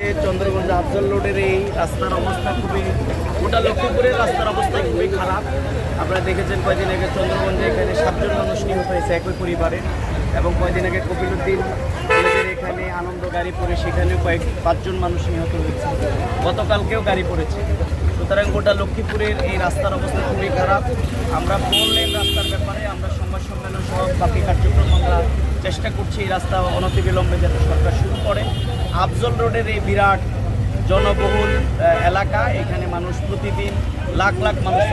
চন্দ্রগঞ্জ আফজল রোডের এই রাস্তার অবস্থা খুবই গোটা লক্ষ্মীপুরের রাস্তার অবস্থা খুবই খারাপ। আপনারা দেখেছেন কয়েকদিন আগে চন্দ্রগঞ্জে এখানে সাতজন মানুষ নিহত হয়েছে একই পরিবারে এবং কয়েকদিন আগে কপিলুদ্দিন এখানে আনন্দ গাড়ি পড়ে সেখানেও কয়েক পাঁচজন মানুষ নিহত হয়েছে। গতকালকেও গাড়ি পড়েছে। সুতরাং গোটা লক্ষ্মীপুরের এই রাস্তার অবস্থা খুবই খারাপ। আমরা ফোর লেন রাস্তার ব্যাপারে আমরা সংবাদ সম্মেলন সহ বাকি কার্যক্রম আমরা চেষ্টা করছি এই রাস্তা অনতিবিলম্বে যাতে সরকার আফজল রোডের এই বিরাট জনবহুল এলাকা। এখানে মানুষ প্রতিদিন লাখ লাখ মানুষ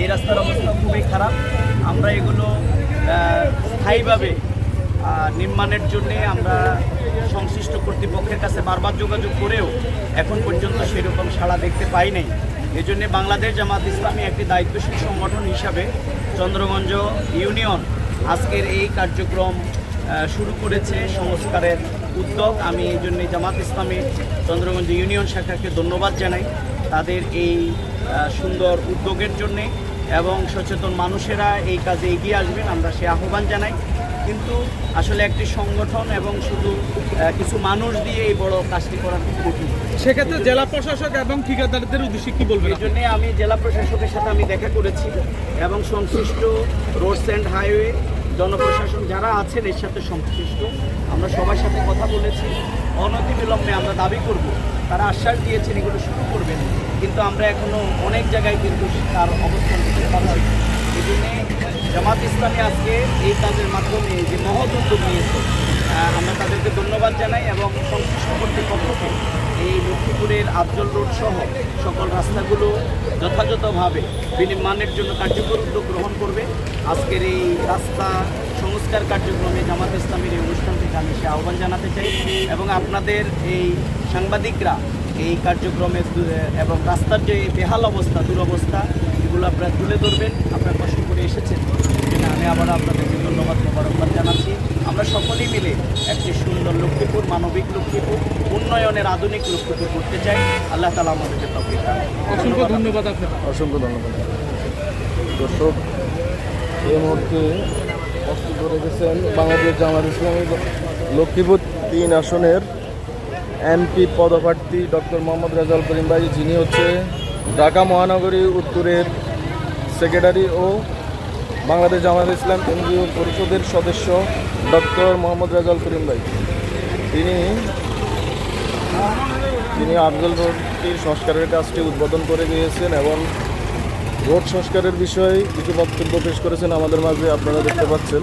এই রাস্তার অবস্থা খুবই খারাপ। আমরা এগুলো স্থায়ীভাবে নির্মাণের জন্যে আমরা সংশ্লিষ্ট কর্তৃপক্ষের কাছে বারবার যোগাযোগ করেও এখন পর্যন্ত সেরকম সাড়া দেখতে পাই নাই। এই জন্যে বাংলাদেশ জামাত ইসলামী একটি দায়িত্বশীল সংগঠন হিসাবে চন্দ্রগঞ্জ ইউনিয়ন আজকের এই কার্যক্রম শুরু করেছে সংস্কারের উদ্যোগ। আমি এই জন্যে জামাত ইসলামী চন্দ্রগঞ্জ ইউনিয়ন শাখাকে ধন্যবাদ জানাই তাদের এই সুন্দর উদ্যোগের জন্যে এবং সচেতন মানুষেরা এই কাজে এগিয়ে আসবেন আমরা সে আহ্বান জানাই। কিন্তু আসলে একটি সংগঠন এবং শুধু কিছু মানুষ দিয়ে এই বড় কাজটি করা খুব কঠিন। সেক্ষেত্রে জেলা প্রশাসক এবং ঠিকাদারদের উদ্দেশ্যে কি বলবেন এই জন্য আমি জেলা প্রশাসকের সাথে আমি দেখা করেছি এবং সংশ্লিষ্ট রোডস অ্যান্ড হাইওয়ে জনপ্রশাসন যারা আছেন এর সাথে সংশ্লিষ্ট, আমরা সবার সাথে কথা বলেছি। অনতিবিলম্বে আমরা দাবি করব। তারা আশ্বাস দিয়েছেন এগুলো শুরু করবেন। কিন্তু আমরা এখনও অনেক জায়গায় কিন্তু তার অবস্থান দিতে পারছি এই জন্যে জামাত ইসলামী আজকে এই কাজের মাধ্যমে যে মহৎ উদ্যোগ নিয়েছে আমরা তাদেরকে ধন্যবাদ জানাই এবং সংশ্লিষ্ট কর্তৃপক্ষকে এই লক্ষ্মীপুরের আফজল রোড সহ সকল রাস্তাগুলো যথাযথভাবে বিনির্মাণের জন্য কার্যকর উদ্যোগ গ্রহণ করবে। আজকের এই রাস্তা সংস্কার কার্যক্রমে জামাত ইসলামের এই অনুষ্ঠান থেকে আমি সে আহ্বান জানাতে চাই এবং আপনাদের এই সাংবাদিকরা এই কার্যক্রমে এবং রাস্তার যে বেহাল অবস্থা, দুরবস্থা, এগুলো আপনারা তুলে ধরবেন। আপনারা কষ্ট করে এসেছেন। আমি আবার আপনাদেরকে ধন্যবাদ মোবারকবাদ জানাচ্ছি। আমরা সকলেই মিলে একটি সুন্দর লক্ষ্মীপুর মানবিক লক্ষ্মীপুর উন্নয়নের আধুনিক লক্ষ্মীপুর করতে চাই। আল্লাহ তালা আমাদেরকে তফিক অসংখ্য ধন্যবাদ আপনাকে। অসংখ্য ধন্যবাদ। দর্শক এই মুহূর্তে বক্তব্য রেখেছেন বাংলাদেশ জামাত ইসলামী লক্ষ্মীপুর তিন আসনের এমপি পদপ্রার্থী ডক্টর মোহাম্মদ রাজাল করিম ভাই যিনি হচ্ছে ঢাকা মহানগরী উত্তরের সেক্রেটারি ও বাংলাদেশ জামাত ইসলাম কেন্দ্রীয় পরিষদের সদস্য। ডক্টর মোহাম্মদ রাজাল করিম ভাই। তিনি তিনি আফজল রোডটির সংস্কারের কাজটি উদ্বোধন করে দিয়েছেন এবং রোড সংস্কারের বিষয়ে কিছু বক্তব্য পেশ করেছেন আমাদের মাঝে, আপনারা দেখতে পাচ্ছেন।